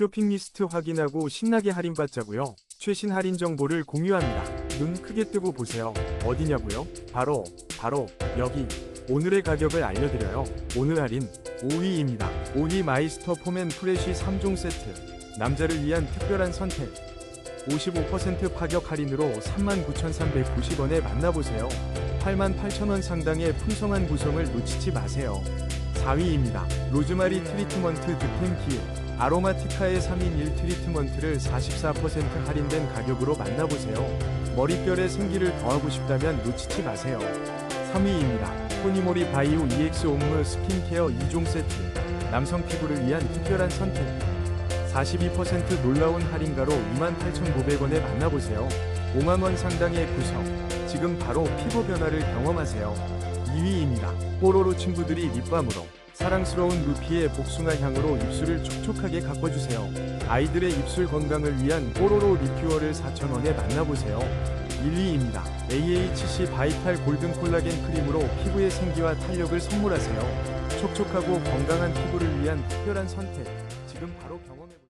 쇼핑 리스트 확인하고 신나게 할인받자고요. 최신 할인 정보를 공유합니다. 눈 크게 뜨고 보세요. 어디냐고요? 바로 바로 여기. 오늘의 가격을 알려드려요. 오늘 할인 5위입니다. 5위 마이스터 폼앤 프레쉬 3종 세트. 남자를 위한 특별한 선택. 55% 파격 할인으로 39,390원에 만나보세요. 88,000원 상당의 풍성한 구성을 놓치지 마세요. 4위입니다. 로즈마리 트리트먼트 득템 키에 아로마티카의 3인 1 트리트먼트를 44% 할인된 가격으로 만나보세요. 머릿결에 생기를 더하고 싶다면 놓치지 마세요. 3위입니다. 토니모리 바이오 EX 옴므 스킨케어 2종 세트. 남성 피부를 위한 특별한 선택. 42% 놀라운 할인가로 28,500원에 만나보세요. 5만원 상당의 구성. 지금 바로 피부 변화를 경험하세요. 2위입니다. 뽀로로 친구들이 립밤으로 사랑스러운 루피의 복숭아 향으로 입술을 촉촉하게 가꿔주세요. 아이들의 입술 건강을 위한 뽀로로 리퓨어를 4,000원에 만나보세요. 1위입니다. AHC 바이탈 골든 콜라겐 크림으로 피부의 생기와 탄력을 선물하세요. 촉촉하고 건강한 피부를 위한 특별한 선택. 지금 바로 경험해보세요.